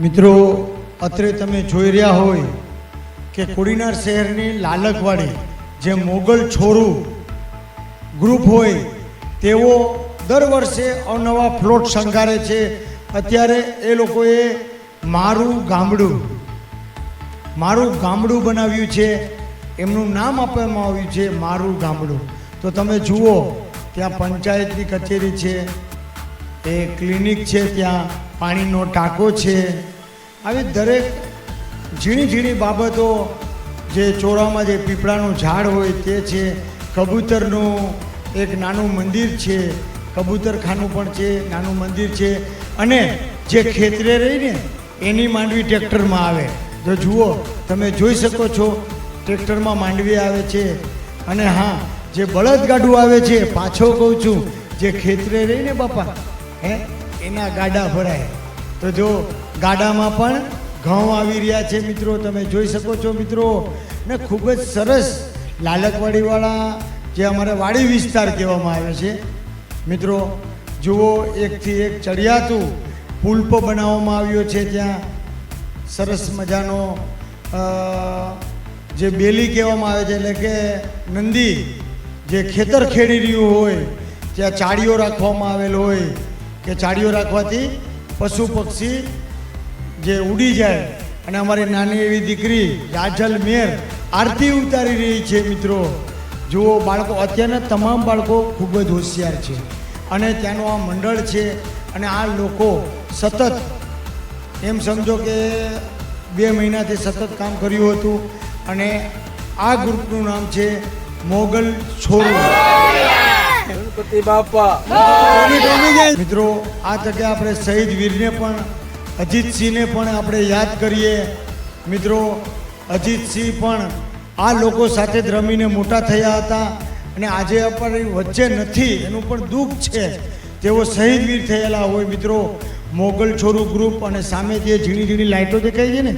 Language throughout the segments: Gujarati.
મિત્રો, અત્રે તમે જોઈ રહ્યા હોય કે કોડીનાર શહેરની લાલકવાડી, જે મોગલ છોરું ગ્રુપ હોય, તેઓ દર વર્ષે અવનવા ફ્લોટ શણગારે છે. અત્યારે એ લોકોએ મારું ગામડું મારું ગામડું બનાવ્યું છે. એમનું નામ આપવામાં આવ્યું છે, મારું ગામડું. તો તમે જુઓ, ત્યાં પંચાયતની કચેરી છે, એ ક્લિનિક છે ત્યાં. પાણીનો ટાંકો છે. આવી દરેક ઝીણી ઝીણી બાબતો જે ચોરામાં જે પીપળાનું ઝાડ હોય તે છે. કબૂતરનું એક નાનું મંદિર છે. કબૂતરખાનું પણ છે, નાનું મંદિર છે. અને જે ખેતરે રહીને એની માંડવી ટ્રેક્ટરમાં આવે. તો જુઓ, તમે જોઈ શકો છો, ટ્રેક્ટરમાં માંડવી આવે છે. અને હા, જે બળદગાડું આવે છે, પાછો કહું છું, જે ખેતરે રહીને બાપા, હે? એના ગાડા ભરાય. તો જો ગાડામાં પણ ઘઉં આવી રહ્યા છે મિત્રો, તમે જોઈ શકો છો મિત્રો. ને ખૂબ જ સરસ લાલકવાડીવાળા જે અમારે વાડી વિસ્તાર કહેવામાં આવે છે. મિત્રો, જુઓ, એકથી એક ચડિયાતું પુલ્પ બનાવવામાં આવ્યો છે ત્યાં. સરસ મજાનો જે બેલી કહેવામાં આવે છે, એટલે કે નંદી, જે ખેતર ખેડી રહ્યું હોય, ત્યાં ચાળીઓ રાખવામાં આવેલ હોય. કે ચાડીઓ રાખવાથી પશુ પક્ષી જે ઉડી જાય અને અમારી નાની એવી દીકરી રાજલ મેર આરતી ઉતારી રહી છે મિત્રો. જુઓ, બાળકો, અત્યારના તમામ બાળકો ખૂબ જ હોશિયાર છે. અને ત્યાંનું આ મંડળ છે અને આ લોકો સતત એમ સમજો કે બે મહિનાથી સતત કામ કર્યું હતું અને આ ગ્રુપનું નામ છે મોગલ છોરું ગણપતિ બાપા. મિત્રો આ તકે આપણે શહીદ વીરને પણ અજીતસિંહને પણ આપણે યાદ કરીએ. મિત્રો અજીતસિંહ પણ આ લોકો સાથે જ રમીને મોટા થયા હતા અને આજે આપણી વચ્ચે નથી એનું પણ દુઃખ છે. તેઓ શહીદ વીર થયેલા હોય મિત્રો. મોગલ છોરું ગ્રુપ અને સામે જે ઝીણી ઝીણી લાઇટો દેખાય છે ને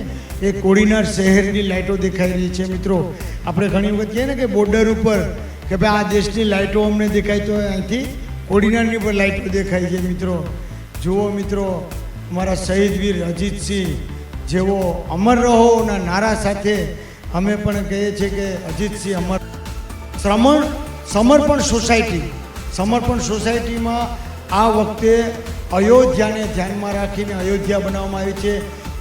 એ કોડીનાર શહેરની લાઇટો દેખાઈ રહી છે મિત્રો. આપણે ઘણી વખત કહીએ ને કે બોર્ડર ઉપર કે ભાઈ આ દેશની લાઇટો અમને દેખાય તો અહીંથી ઓર્ડિનરની પણ લાઇટો દેખાય છે મિત્રો. જુઓ મિત્રો, અમારા શહીદ વીર અજીતસિંહ જેવો અમર રહોના નારા સાથે અમે પણ કહીએ છીએ કે અજીતસિંહ અમર શ્રમણ સમર્પણ સોસાયટી, સમર્પણ સોસાયટીમાં આ વખતે અયોધ્યાને ધ્યાનમાં રાખીને અયોધ્યા બનાવવામાં આવી છે.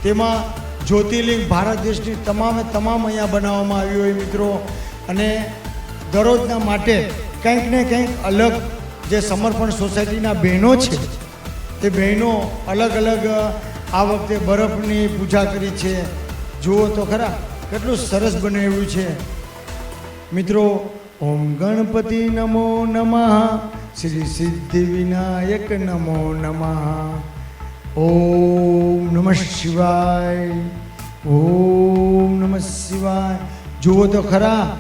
તેમાં જ્યોતિર્લિંગ ભારત દેશની તમામે તમામ અહીંયા બનાવવામાં આવ્યું હોય મિત્રો. અને દરરોજના માટે કંઈક ને કંઈક અલગ જે સમર્પણ સોસાયટીના બહેનો છે, તે બહેનો અલગ અલગ આ વખતે બરફની પૂજા કરી છે. જુઓ તો ખરા, કેટલું સરસ બનાવ્યું છે. મિત્રો, ઓમ ગણપતિ નમો નમઃ, શ્રી સિદ્ધિ વિનાયક નમો નમઃ. ઓમ નમઃ શિવાય, ઓમ નમઃ શિવાય. જુઓ તો ખરા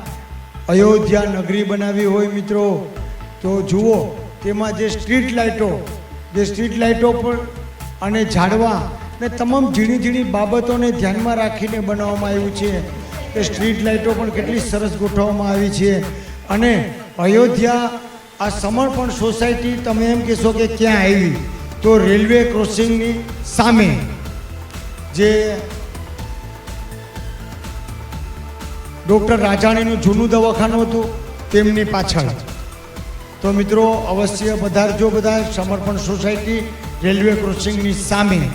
અયોધ્યા નગરી બનાવી હોય મિત્રો, તો જુઓ, તેમાં જે સ્ટ્રીટ લાઇટો જે સ્ટ્રીટ લાઇટો પણ અને ઝાડવા ને તમામ ઝીણી ઝીણી બાબતોને ધ્યાનમાં રાખીને બનાવવામાં આવ્યું છે. કે સ્ટ્રીટ લાઇટો પણ કેટલી સરસ ગોઠવવામાં આવી છે. અને અયોધ્યા આ સમર્પણ સોસાયટી તમે એમ કહેશો કે ક્યાં આવી? તો રેલવે ક્રોસિંગની સામે, જે ડૉક્ટર રાજાણીનું જૂનું દવાખાનું હતું, તેમની પાછળ. તો મિત્રો, અવશ્ય પધારજો બધા સમર્પણ સોસાયટી, રેલવે ક્રોસિંગની સામે.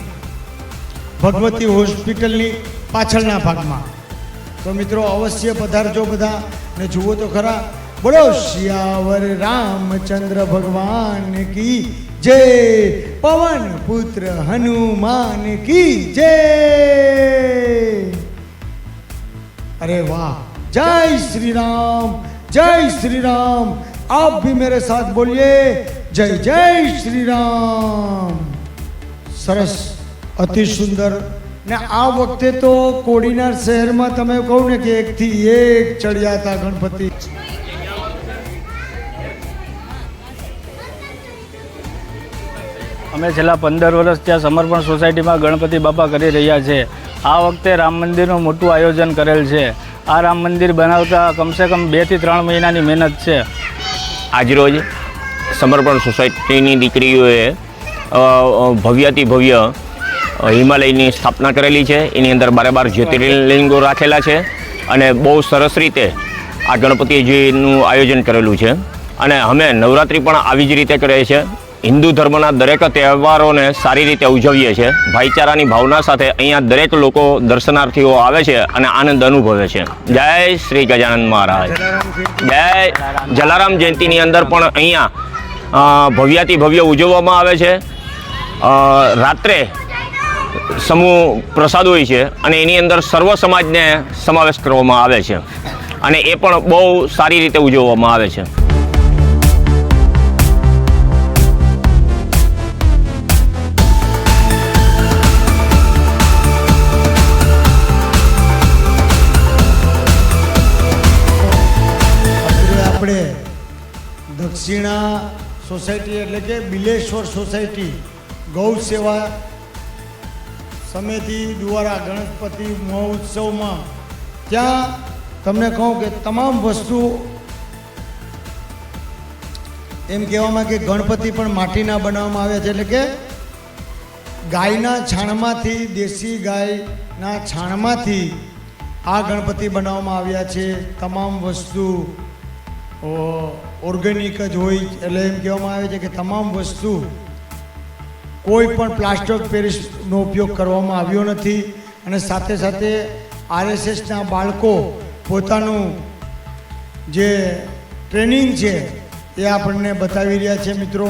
ભગવતી હોસ્પિટલની પાછળના ભાગમાં. તો મિત્રો, અવશ્ય પધારજો બધા, ને જુઓ તો ખરા, બોલો, શિયાવર રામચંદ્ર ભગવાન કી જય, પવન પુત્ર હનુમાન કી જય. अरे वाह जय श्री राम जय श्री राम आप भी मेरे साथ बोलिए जय जय श्री राम સરસ અતિ સુંદર ને આ વખતે તો કોડીનાર શહેરમાં તમે કહું ને કે એકથી એક ચડ્યા હતા ગણપતિ અમે છેલ્લા પંદર વર્ષ ત્યાં સમર્પણ સોસાયટીમાં ગણપતિ બાપા કરી રહ્યા છે આ વખતે રામ મંદિરનું મોટું આયોજન કરેલ છે. આ રામ મંદિર બનાવતા કમસે કમ બેથી ત્રણ મહિનાની મહેનત છે. આજરોજ સમર્પણ સોસાયટીની દીકરીઓએ ભવ્યાતિ ભવ્ય હિમાલયની સ્થાપના કરેલી છે. એની અંદર બારે બાર જ્યોતિર્લિંગો રાખેલા છે અને બહુ સરસ રીતે આ ગણપતિજીનું આયોજન કરેલું છે. અને અમે નવરાત્રિ પણ આવી જ રીતે કરીએ છીએ. હિન્દુ ધર્મના દરેક તહેવારોને સારી રીતે ઉજવીએ છીએ. ભાઈચારાની ભાવના સાથે અહીંયા દરેક લોકો દર્શનાર્થીઓ આવે છે અને આનંદ અનુભવે છે. જય શ્રી ગજાનંદ મહારાજ. જય જલારામ જયંતિની અંદર પણ અહીંયા ભવ્યાતિ ભવ્ય ઉજવવામાં આવે છે. રાત્રે સમૂહ પ્રસાદ હોય છે અને એની અંદર સર્વ સમાજને સમાવેશ કરવામાં આવે છે. અને એ પણ બહુ સારી રીતે ઉજવવામાં આવે છે. દક્ષિણા સોસાયટી એટલે કે બિલેશ્વર સોસાયટી, ગૌ સેવા સમિતિ દ્વારા ગણપતિ મહોત્સવમાં. ત્યાં તમને કહું કે તમામ વસ્તુ એમ કહેવામાં કે ગણપતિ પણ માટીના બનાવવામાં આવ્યા છે. એટલે કે ગાયના છાણમાંથી, દેશી ગાયના છાણમાંથી આ ગણપતિ બનાવવામાં આવ્યા છે. તમામ વસ્તુ. ઓર્ગેનિક જ હોય એટલે એમ કહેવામાં આવે છે કે તમામ વસ્તુ કોઈ પણ પ્લાસ્ટર પેરિસનો ઉપયોગ કરવામાં આવ્યો નથી અને સાથે સાથે આરએસએસના બાળકો પોતાનું જે ટ્રેનિંગ છે એ આપણને બતાવી રહ્યા છે મિત્રો.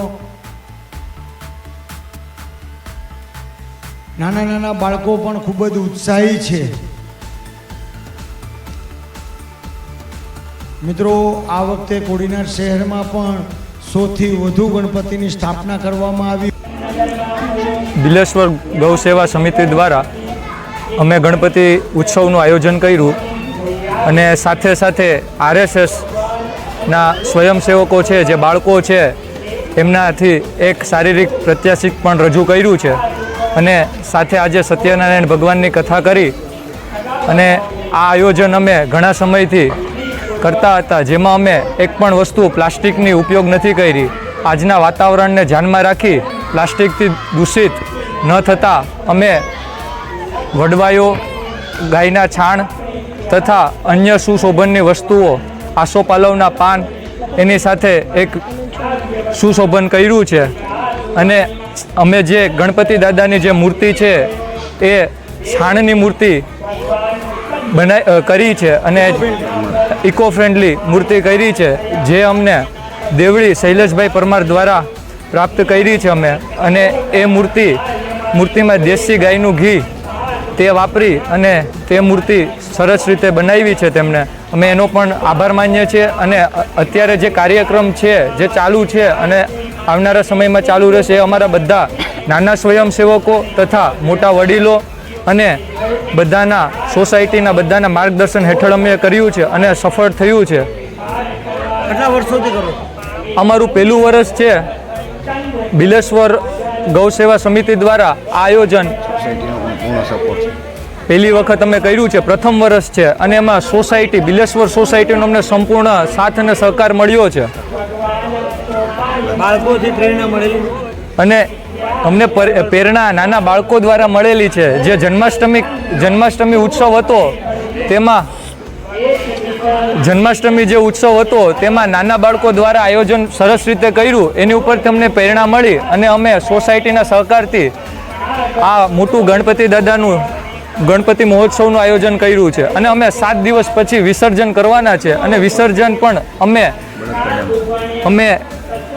નાના નાના બાળકો પણ ખૂબ જ ઉત્સાહી છે. મિત્રો, આ વખતે કોડીનાર શહેરમાં પણ સૌથી વધુ ગણપતિની સ્થાપના કરવામાં આવી. બિલેશ્વર ગૌ સેવા સમિતિ દ્વારા અમે ગણપતિ ઉત્સવનું આયોજન કર્યું અને સાથે સાથે આરએસએસના સ્વયંસેવકો છે, જે બાળકો છે, એમનાથી એક શારીરિક પ્રત્યાશિક પણ રજૂ કર્યું છે. અને સાથે આજે સત્યનારાયણ ભગવાનની કથા કરી અને આ આયોજન અમે ઘણા સમયથી કરતા હતા, જેમાં અમે એક પણ વસ્તુ પ્લાસ્ટિકની ઉપયોગ નથી કરી. આજના વાતાવરણને ધ્યાનમાં રાખી પ્લાસ્ટિકથી દૂષિત ન થતાં અમે વડવાયો, ગાયના છાણ તથા અન્ય સુશોભનની વસ્તુઓ, આસોપાલવના પાન, એની સાથે એક સુશોભન કર્યું છે. અને અમે જે ગણપતિ દાદાની જે મૂર્તિ છે, એ છાણની મૂર્તિ બનાવી કરી છે અને ઇકો ફ્રેન્ડલી મૂર્તિ કરી છે, જે અમને દેવળી શૈલેષભાઈ પરમાર દ્વારા પ્રાપ્ત કરી છે અમે. અને એ મૂર્તિ, મૂર્તિમાં દેશી ગાયનું ઘી તે વાપરી અને તે મૂર્તિ સરસ રીતે બનાવી છે તેમણે અમે એનો પણ આભાર માનીએ છીએ અને અત્યારે જે કાર્યક્રમ છે, જે ચાલુ છે અને આવનારા સમયમાં ચાલુ રહેશે એ અમારા બધા નાના સ્વયંસેવકો તથા મોટા વડીલો અને બધાના સોસાયટીના બધાના માર્ગદર્શન હેઠળ અમે કર્યું છે અને સફળ થયું છે. કેટલા વર્ષોથી કરો? અમારું પહેલું વર્ષ છે બિલેશ્વર ગૌ સેવા સમિતિ દ્વારા આ આયોજન. પહેલી વખત અમે કર્યું છે પ્રથમ વર્ષ છે અને એમાં સોસાયટી બિલેશ્વર સોસાયટીનો અમને સંપૂર્ણ સાથ અને સહકાર મળ્યો છે. બાળકોથી અને અમને પર- પ્રેરણા નાના બાળકો દ્વારા મળેલી છે. જે જન્માષ્ટમી જન્માષ્ટમી ઉત્સવ હતો, તેમાં જન્માષ્ટમી જે ઉત્સવ હતો, તેમાં નાના બાળકો દ્વારા આયોજન સરસ રીતે કર્યું. એની ઉપર તમને પ્રેરણા મળી અને અમે સોસાયટીના સહકારથી આ મોટું ગણપતિ દાદાનું ગણપતિ મહોત્સવનું આયોજન કર્યું છે. અને અમે સાત દિવસ પછી વિસર્જન કરવાના છે. અને વિસર્જન પણ અમે અમે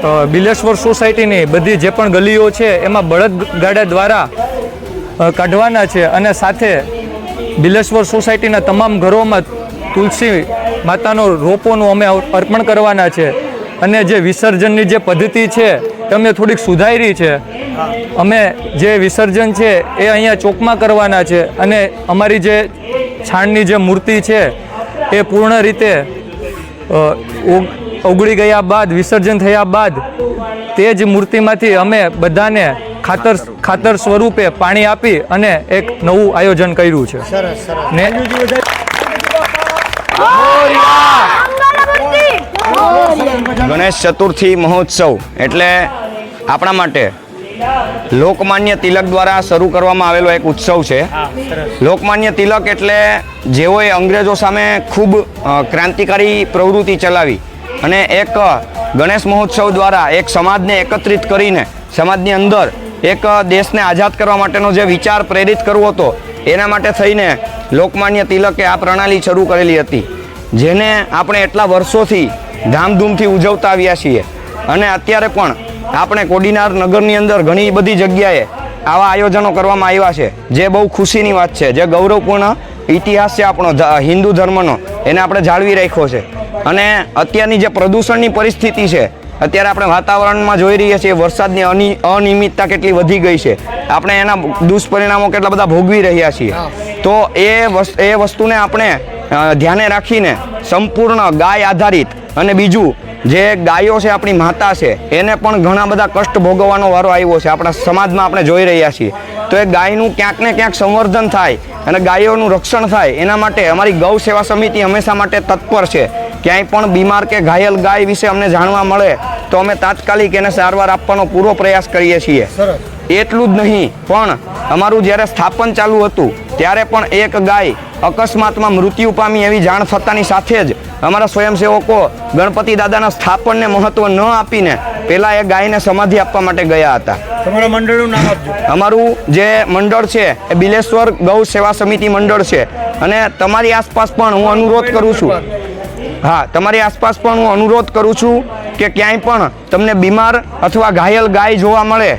બિલેશ્વર સોસાયટીની બધી જે પણ ગલીઓ છે, એમાં બળદ ગાડા દ્વારા કાઢવાના છે અને સાથે બિલેશ્વર સોસાયટીના તમામ ઘરોમાં તુલસી માતાનો રોપોનું અમે અર્પણ કરવાના છે. અને જે વિસર્જનની જે પદ્ધતિ છે અમે થોડીક સુધારી છે. અમે જે વિસર્જન છે, એ અહીંયા ચોકમાં કરવાના છે અને અમારી જે છાણની જે મૂર્તિ છે, એ પૂર્ણ રીતે ઓગળી ગયા બાદ વિસર્જન થયા બાદ તે જ મૂર્તિમાંથી અમે બધાને ખાતર ખાતર સ્વરૂપે પાણી આપી અને એક નવું આયોજન કર્યું છે. સરસ સરસ. ને ગણેશ ચતુર્થી મહોત્સવ એટલે આપણા માટે લોકમાન્ય તિલક દ્વારા શરૂ કરવામાં આવેલો એક ઉત્સવ છે. લોકમાન્ય તિલક એટલે જેઓએ અંગ્રેજો સામે ખૂબ ક્રાંતિકારી પ્રવૃત્તિ ચલાવી. અને એક ગણેશ મહોત્સવ દ્વારા એક સમાજને એકત્રિત કરીને, સમાજની અંદર એક દેશને આઝાદ કરવા માટેનો જે વિચાર પ્રેરિત કરવો હતો, એના માટે થઈને લોકમાન્ય તિલકે આ પ્રણાલી શરૂ કરેલી હતી, જેને આપણે એટલા વર્ષોથી ધામધૂમથી ઉજવતા આવ્યા છીએ. અને અત્યારે પણ આપણે કોડીનાર નગરની અંદર ઘણી બધી જગ્યાએ આવા આયોજનો કરવામાં આવ્યા છે, જે બહુ ખુશીની વાત છે, જે ગૌરવપૂર્ણ ઇતિહાસ છે આપણો હિન્દુ ધર્મનો, એને આપણે જાળવી રાખ્યો છે. અને અત્યારની જે પ્રદૂષણની પરિસ્થિતિ છે અત્યારે આપણે વાતાવરણમાં જોઈ રહીએ છીએ વરસાદની અનિ અનિયમિતતા કેટલી વધી ગઈ છે. આપણે એના દુષ્પરિણામો કેટલા બધા ભોગવી રહ્યા છીએ. તો એ એ વસ્તુને આપણે ધ્યાને રાખીને સંપૂર્ણ ગાય આધારિત અને બીજું જે ગાયો છે આપણી માતા છે એને પણ ઘણા બધા કષ્ટ ભોગવવાનો વારો આવ્યો છે. આપણા સમાજમાં આપણે જોઈ રહ્યા છીએ. તો એ ગાયનું ક્યાંક ને ક્યાંક સંવર્ધન થાય અને ગાયોનું રક્ષણ થાય. એના માટે અમારી ગૌ સેવા સમિતિ હંમેશા માટે તત્પર છે. ક્યાંય પણ બીમાર કે ઘાયલ ગાય વિશે અમને જાણવા મળે તો અમે તાત્કાલિક એને સારવાર આપવાનો પૂરો પ્રયાસ કરીએ છીએ. એટલું જ નહીં પણ અમારું જ્યારે સ્થાપન ચાલુ હતું ત્યારે પણ એક ગાય અકસ્માતમાં મૃત્યુ પામી એવી જાણ થતાની સાથે જ અમારા સ્વયંસેવકો ગણપતિ દાદાના સ્થાપનને મહત્વ ન આપીને પહેલાં એ ગાયને સમાધિ આપવા માટે ગયા હતા. તમારા મંડળનું નામ આપજો. અમારું જે મંડળ છે એ બિલેશ્વર ગૌ સેવા સમિતિ મંડળ છે અને તમારી આસપાસ પણ હું અનુરોધ કરું છું હા, તમારી આસપાસ પણ હું અનુરોધ કરું છું કે ક્યાંય પણ તમને બીમાર અથવા ઘાયલ ગાય જોવા મળે,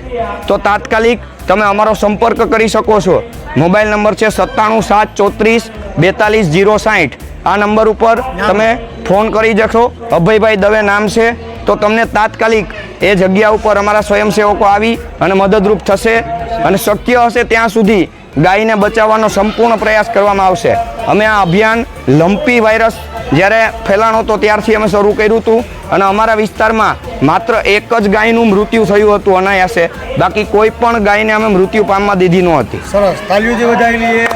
તો તાત્કાલિક તમે અમારો સંપર્ક કરી શકો છો. મોબાઈલ નંબર છે સત્તાણું સાત ચોત્રીસ બેતાલીસ જીરો સાઠ આ નંબર ઉપર તમે ફોન કરી જશો. અભયભાઈ દવે નામ છે. તો તમને તાત્કાલિક એ જગ્યા ઉપર અમારા સ્વયંસેવકો આવી અને મદદરૂપ થશે અને શક્ય હશે ત્યાં સુધી ગાયને બચાવવાનો સંપૂર્ણ પ્રયાસ કરવામાં આવશે. અમે આ અભિયાન લંપી વાયરસ જ્યારે ફેલાણો હતો ત્યારથી અમે શરૂ કર્યું હતું અને અમારા વિસ્તારમાં માત્ર એક જ ગાયનું મૃત્યુ થયું હતું અનાયાસે. બાકી કોઈ પણ ગાયને અમે મૃત્યુ પામવા દીધી નહોતી સરસ. તાલીઓ જે વધાવી